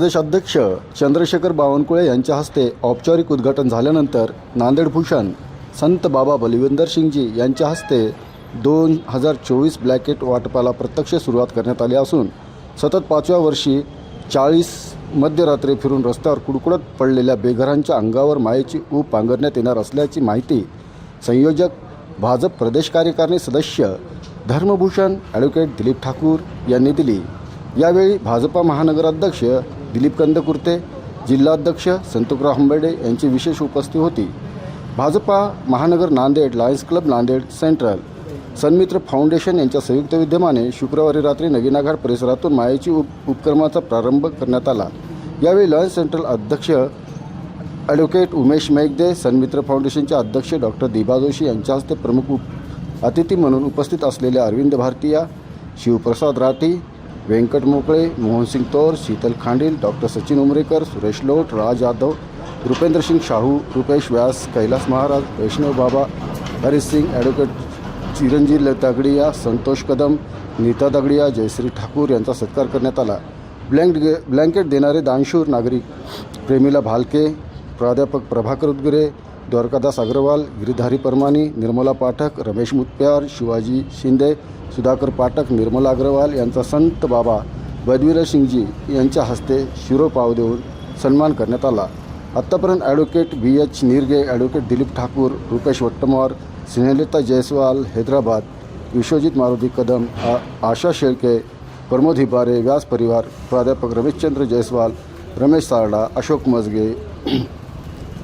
प्रदेश अध्यक्ष चंद्रशेखर बावनकुळे यांच्या हस्ते औपचारिक उद्घाटन झाल्यानंतर नांदेड भूषण संत बाबा बलविंदर सिंगजी यांच्या हस्ते दोन हजार चोवीस ब्लॅकेट वाटपाला प्रत्यक्ष सुरुवात करण्यात आली असून सतत पाचव्या वर्षी चाळीस मध्यरात्री फिरून रस्त्यावर कुडकुडत पडलेल्या बेघरांच्या अंगावर मायेची ऊब पांघरण्यात येणार असल्याची माहिती संयोजक भाजप प्रदेश कार्यकारिणी सदस्य धर्मभूषण ॲडव्होकेट दिलीप ठाकूर यांनी दिली. यावेळी भाजपा महानगराध्यक्ष दिलीप कंदकुर्ते जिल्हाध्यक्ष संतुकराव हंबर्डे यांची विशेष उपस्थिती होती. भाजपा महानगर Nanded lions club Nanded central. Sanmitra foundation यांच्या संयुक्त विद्यमाने शुक्रवारी रात्री नगिनाघाट परिसरातून मायेची उप उपक्रमाचा प्रारंभ करण्यात आला. यावेळी लॉयन्स सेंट्रल अध्यक्ष ॲडव्होकेट उमेश मेघदे सन्मित्र फाउंडेशनचे अध्यक्ष डॉक्टर दिबा जोशी यांच्या हस्ते प्रमुख उप अतिथी म्हणून उपस्थित असलेल्या अरविंद भारतीया शिवप्रसाद राठी व्यंकट मोकळे मोहनसिंग तौर शीतल खांडील डॉक्टर सचिन उमरेकर सुरेश लोट राज यादव रुपेंद्र सिंग शाहू रुपेश व्यास कैलास महाराज वैष्णव बाबा हरीश सिंग ॲडव्होकेट चिरंजीव दगडिया संतोष कदम नीता दगडिया जयश्री ठाकूर यांचा सत्कार करण्यात आला. ब्लँक ब्लँकेट देणारे दानशूर नागरिक प्रेमिला भालके प्राध्यापक प्रभाकर उदगिरे द्वारकादास अग्रवाल गिरिधारी परमानी निर्मला पाठक रमेश मुत्प्यार शिवाजी शिंदे सुधाकर पाठक निर्मला अग्रवाल यांचा संत बाबा बदवीर सिंगजी यांच्या हस्ते शिरोपाव देऊन सन्मान करण्यात आला. आत्तापर्यंत advocate B H Nirge advocate Dilip Thakur Rupesh Wattamwar Snehalata Jaiswal Hyderabad Vishwajit Maruti Kadam आ आशा शेळके प्रमोद हिबारे व्यास परिवार प्राध्यापक रमेशचंद्र जयस्वाल रमेश सारडा अशोक मजगे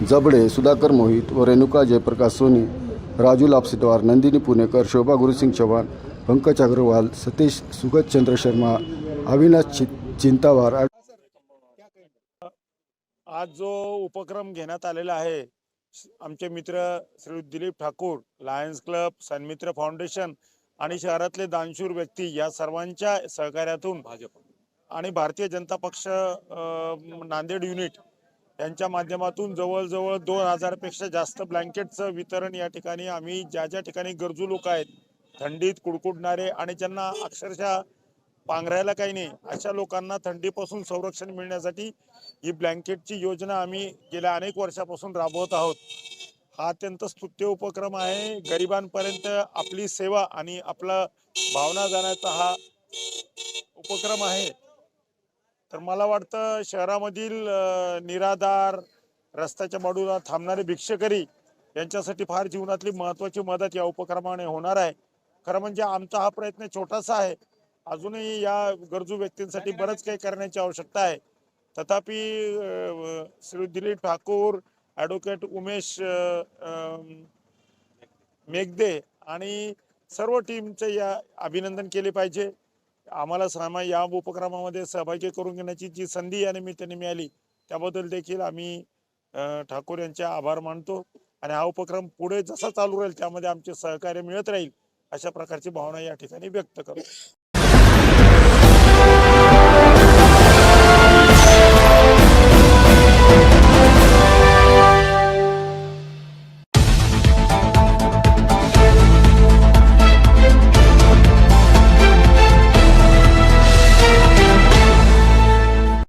जबडे सुधाकर मोहित व रेणुका जयप्रकाश सोनी राजू लापसिटवार नंदिनी पुणेकर शोभा गुरुसिंग चव्हाण पंकज अग्रवाल सतीश सुगतचंद्र शर्मा अविनाश चि चिंतावार आज जो उपक्रम घेण्यात आलेला आहे श- आमचे मित्र Shri Dilip Thakur lions club Sanmitra foundation आणि शहरातले दानशूर व्यक्ती या सर्वांच्या सहकार्यातून आणि भारतीय जनता पक्ष नांदेड युनिट यांच्या माध्यमातून जवळजवळ दोन हजारपेक्षा जास्त ब्लँकेटचं वितरण या ठिकाणी आम्ही ज्या ज्या ठिकाणी गरजू लोक आहेत थंडीत कुडकुडणारे आणि ज्यांना अक्षरशः पांघरायला काही नाही अशा लोकांना थंडीपासून संरक्षण मिळण्यासाठी ही ब्लँकेटची योजना आम्ही गेल्या अनेक वर्षापासून राबवत आहोत. हा अत्यंत स्तुत्य उपक्रम आहे. गरिबांपर्यंत आपली सेवा आणि आपला भावना जाण्याचा हा उपक्रम आहे. तर मला वाटतं शहरामधील निराधार रस्त्याच्या बाजूला थांबणारे भिक्षकरी यांच्यासाठी फार जीवनातली महत्वाची मदत या उपक्रमाने होणार आहे. खरं म्हणजे आमचा हा प्रयत्न छोटासा आहे. अजूनही या गरजू व्यक्तींसाठी बरंच काही करण्याची आवश्यकता आहे. तथापि श्री दिलीप ठाकूर ॲडव्होकेट उमेश मेघदे आणि सर्व टीमचे या अभिनंदन केले पाहिजे. आम्हाला सामा या उपक्रमामध्ये सहभागी करून घेण्याची जी संधी या निमित्ताने मिळाली त्याबद्दल देखील आम्ही ठाकूर यांचे आभार मानतो. आणि हा उपक्रम पुढे जसा चालू राहील त्यामध्ये आमचे सहकार्य मिळत राहील अशा प्रकारची भावना या ठिकाणी व्यक्त करतो.